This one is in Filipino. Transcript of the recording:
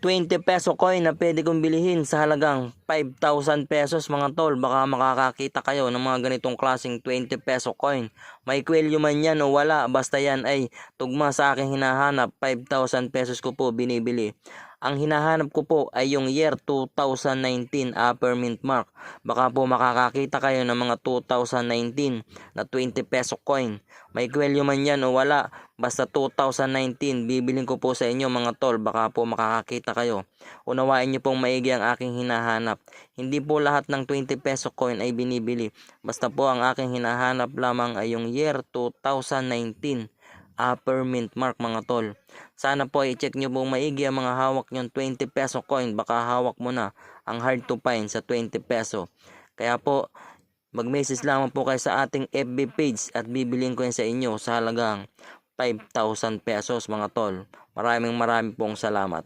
20 peso coin na pwede kong bilihin sa halagang 5,000 pesos mga tol. Baka makakakita kayo ng mga ganitong klaseng 20 peso coin. May kwelyo man yan o wala, basta yan ay tugma sa aking hinahanap. 5,000 pesos ko po binibili. Ang hinahanap ko po ay yung year 2019 upper mint mark. Baka po makakakita kayo ng mga 2019 na 20 peso coin. May kwelyo man yan o wala, basta 2019 bibiling ko po sa inyo mga tol. Baka po makakakita kayo. Unawain niyo pong maigi ang aking hinahanap. Hindi po lahat ng 20 peso coin ay binibili. Basta po ang aking hinahanap lamang ay yung year 2019 upper mint mark mga tol. Sana po i-check nyo pong maigi ang mga hawak nyo 20 peso coin. Baka hawak mo na ang hard to find sa 20 peso. Kaya po, mag-message lamang po kayo sa ating FB page at bibiling ko yan sa inyo sa halagang 5,000 pesos mga tol. Maraming maraming pong salamat.